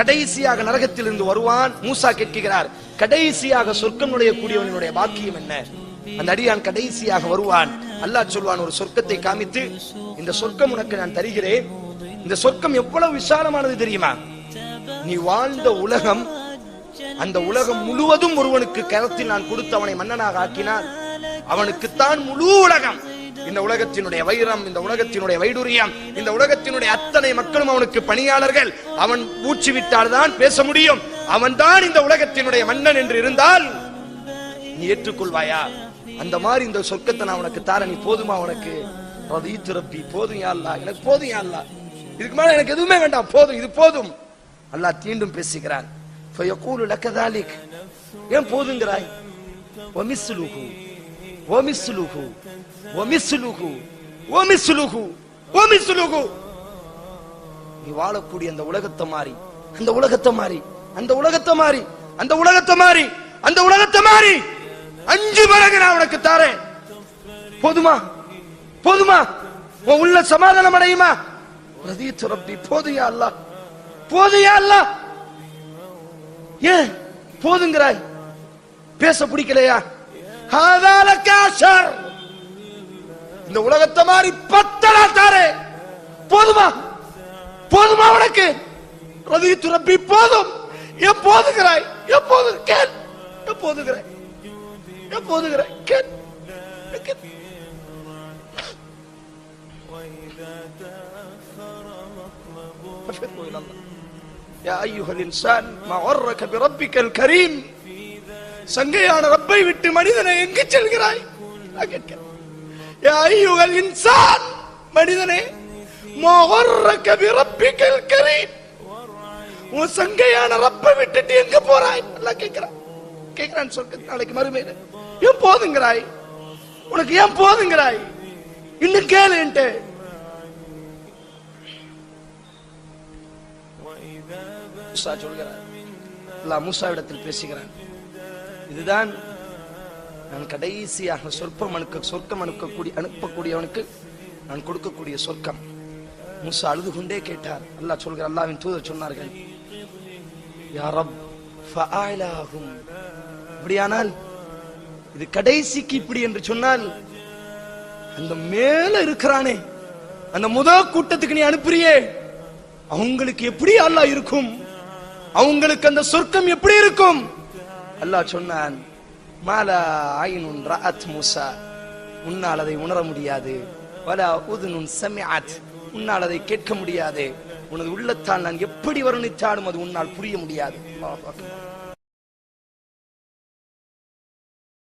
கடைசியாக நரகத்தில் இருந்து வருவான் மூசா கேட்கிறார். கடைசியாக சொர்க்கம் நுழையக்கூடியவனுடைய பாக்கியம் என்ன? அந்த அடியான் கடைசியாக வருவான். அல்லாஹ் சொல்வான் ஒரு சொர்க்கத்தை காமித்து இந்த சொர்க்கம் உனக்கு நான் தருகிறேன். இந்த சொர்க்கம் எவ்வளவு விசாலமானது தெரியுமா? நீ வாழ்ந்த உலகம் அந்த உலகம் முழுவதும் ஒருவனுக்கு கரத்தில் நான் கொடுத்து அவனை மன்னனாக ஆக்கினால் அவனுக்குத்தான் முழு உலகம். இந்த உலகத்தினுடைய வைரம் இந்த உலகத்தினுடைய வைடூரியம் இந்த உலகத்தினுடைய அத்தனை மக்களும் அவனுக்கு பணியாளர்கள். அவன் மூச்சு விட்டால் தான் பேச முடியும். அவன் தான் இந்த உலகத்தினுடைய மன்னன் என்று இருந்தால் நீ ஏற்றுக்கொள்வாயா? அந்த மாதிரி இந்த சொர்க்கத்தை நான் உனக்கு தார நீ போதுமா உனக்கு? ரதி துரப்பி போதும் யாழ்லா எனக்கு போதும் யாழ்லா இதுக்கு மேல எனக்கு எதுவுமே வேண்டாம். போதும் இது போதும். அல்லாஹ் தீண்டும் பேசுகிறான். ஏன் போதுங்கிறாய்? ஒமிஸ்லுகு வமிஸ்லுஹு வமிஸ்லுஹு வமிஸ்லுஹு வமிஸ்லுஹு நீ வாழக்கூடிய அந்த உலகத்தை மாறி அந்த உலகத்தை மாறி அந்த உலகத்தை மாறி அந்த உலகத்தை மாறி அந்த உலகத்தை மாறி. அஞ்சு மடங்கு நான் உனக்கு தாரேன். போதுமா? போதுமா? உன் உள்ள சமாதானம் அடையுமா? ரதீத்து ரப்பி போதுயா அல்லாஹ் போதுயா அல்லாஹ் ஏன்? போதுங்கிறாய். பேச பிடிக்கலையா? இந்த உலகத்தை மாதிரி பத்தடா தாரே போதுமா போதுமா உனக்கு ரதி துரப்பி போதும் எப்போதுகிறாய் எப்போது கேள் எப்போதுகிறாய் எப்போதுகிறாய் கேள் கேள். ففروا إلى الله يا أيها الإنسان ما غرك بربك الكريم சங்கையான ரப்பை விட்டு மனிதனை எங்கு செல்கிறாய்? ஐயுகள் இன்சான் மனிதனே மொஹர்ரக உன் சங்கையான ரப்பை விட்டுட்டு எங்க போறாய்? எல்லாம் கேட்கிறான். கேட்கிறான்னு சொல்ல நாளைக்கு மறுமையில. ஏன் போதுங்கிறாய்? உனக்கு ஏன் போதுங்கிறாய்? இன்னும் கேளுன்ட்டு சொல்கிறார் மூசாவிடத்தில் பேசுகிறான். இதுதான் நான் கடைசியாக சொற்பம் அனுக்க சொர்க்கம் அனுப்பக்கூடிய அனுப்பக்கூடியவனுக்கு நான் கொடுக்கக்கூடிய சொர்க்கம். மூசா அழுது கொண்டே கேட்டார். அல்லாஹ் சொல்கிறார் அல்லாவின் தூதர் சொன்னார்கள் யா ரப் இப்படியானால் இது கடைசிக்கு இப்படி என்று சொன்னால் அந்த மேல இருக்கிறானே அந்த முத கூட்டத்துக்கு நீ அனுப்புறியே அவங்களுக்கு எப்படி அல்லாஹ் இருக்கும்? அவங்களுக்கு அந்த சொர்க்கம் எப்படி இருக்கும்? அல்லாஹ் சொன்னான் மாலா ஆயினுன் ரஅத் மூசா. உன்னால் அதை உணர முடியாது. வலா உதுனுன் சமிஅத். உன்னால் அதை கேட்க முடியாது. உனது உள்ளத்தால் நான் எப்படி வர்ணித்தாலும் அது உன்னால் புரிய முடியாது. அல்லாஹ் அக்பர்.